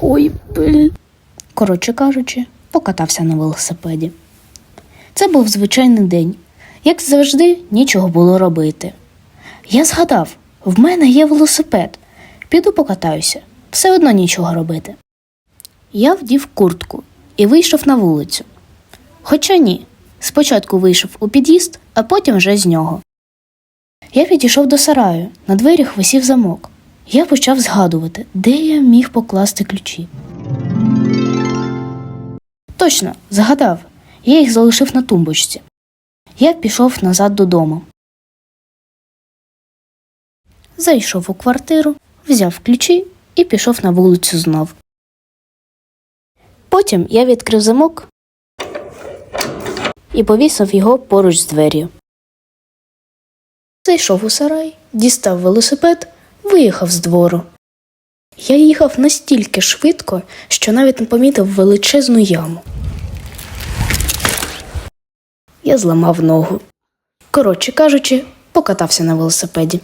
Ой, блін. Коротше кажучи, покатався на велосипеді. Це був звичайний день. Як завжди, нічого було робити. Я згадав, в мене є велосипед. Піду покатаюся, все одно нічого робити. Я вдів куртку і вийшов на вулицю. Хоча ні, спочатку вийшов у під'їзд, а потім вже з нього. Я підійшов до сараю, на дверях висів замок. Я почав згадувати, де я міг покласти ключі. Точно, згадав, я їх залишив на тумбочці. Я пішов назад додому. Зайшов у квартиру, взяв ключі і пішов на вулицю знов. Потім я відкрив замок і повісив його поруч з двер'ю. Зайшов у сарай, дістав велосипед, виїхав з двору. Я їхав настільки швидко, що навіть не помітив величезну яму. Я зламав ногу. Коротше кажучи, покатався на велосипеді.